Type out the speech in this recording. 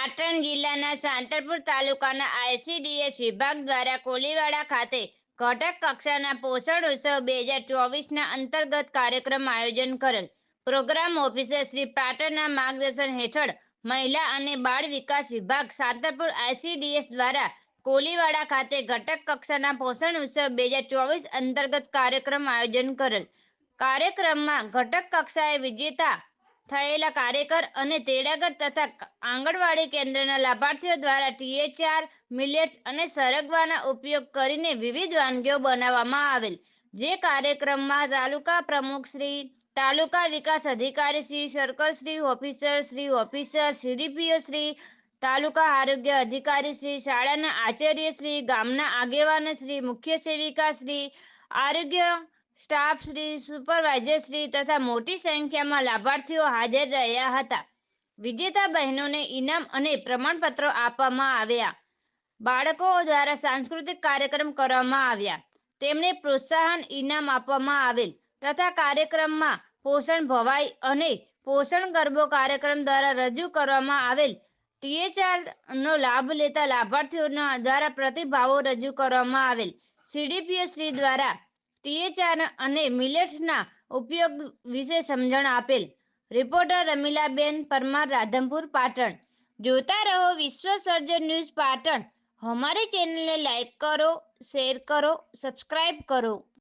સાંતરપુર તાલુકાના આઈસીડીએસ વિભાગ દ્વારા કોલીવાડા ખાતે ઘટક કક્ષાના પોષણ ઉત્સવ બે હજાર ચોવીસના અંતર્ગત કાર્યક્રમ આયોજન કરેલ. પ્રોગ્રામ ઓફિસર શ્રી પાટણના માર્ગદર્શન હેઠળ મહિલા અને બાળ વિકાસ વિભાગ સાંતરપુર આઈસીડીએસ દ્વારા કોલીવાડા ખાતે ઘટક કક્ષાના પોષણ ઉત્સવ બે હજાર ચોવીસ અંતર્ગત કાર્યક્રમ આયોજન કરેલ. કાર્યક્રમમાં ઘટક કક્ષાએ વિજેતા થયેલા કાર્યકર અને તેડાગર તથા આંગણવાડી કેન્દ્રના લાભાર્થીઓ દ્વારા ટીએચઆર, મિલેટ્સ અને સરગવાના ઉપયોગ કરીને વિવિધ વાનગીઓ બનાવવામાં આવેલ. જે કાર્યક્રમમાં તાલુકા પ્રમુખ શ્રી, તાલુકા વિકાસ અધિકારી Shri, circle Shri, officer Shri, officer CDPO Shri, taluka આરોગ્ય અધિકારી શ્રી, શાળાના આચાર્ય શ્રી, ગામના આગેવાન શ્રી, મુખ્ય સેવિકા શ્રી, આરોગ્ય સ્ટાફ શ્રી, સુપરવાઇઝર શ્રી તથા મોટી સંખ્યામાં લાભાર્થીઓ હાજર રહ્યા હતા. વિજેતા બહેનોને ઇનામ અને પ્રમાણપત્રો આપવામાં આવ્યા. બાળકો દ્વારા સાંસ્કૃતિક કાર્યક્રમ કરવામાં આવ્યા. તેમને પ્રોત્સાહન ઇનામ આપવામાં આવેલ તથા કાર્યક્રમમાં પોષણ ભવાઈ અને પોષણ ગરબો કાર્યક્રમ દ્વારા રજૂ કરવામાં આવેલ. ટીએચઆર નો લાભ લેતા લાભાર્થીઓના દ્વારા પ્રતિભાવો રજૂ કરવામાં આવેલ. સીડીપીઓ શ્રી દ્વારા ટીએચઆર અને મિલેટ્સના ઉપયોગ વિશે સમજણ આપેલ. રિપોર્ટર રમીલાબેન પરમાર, રાધનપુર, પાટણ. જોતા રહો વિશ્વ સર્જન ન્યૂઝ પાટણ. અમારી ચેનલને લાઈક કરો, શેર કરો સબસ્ક્રાઈબ કરો.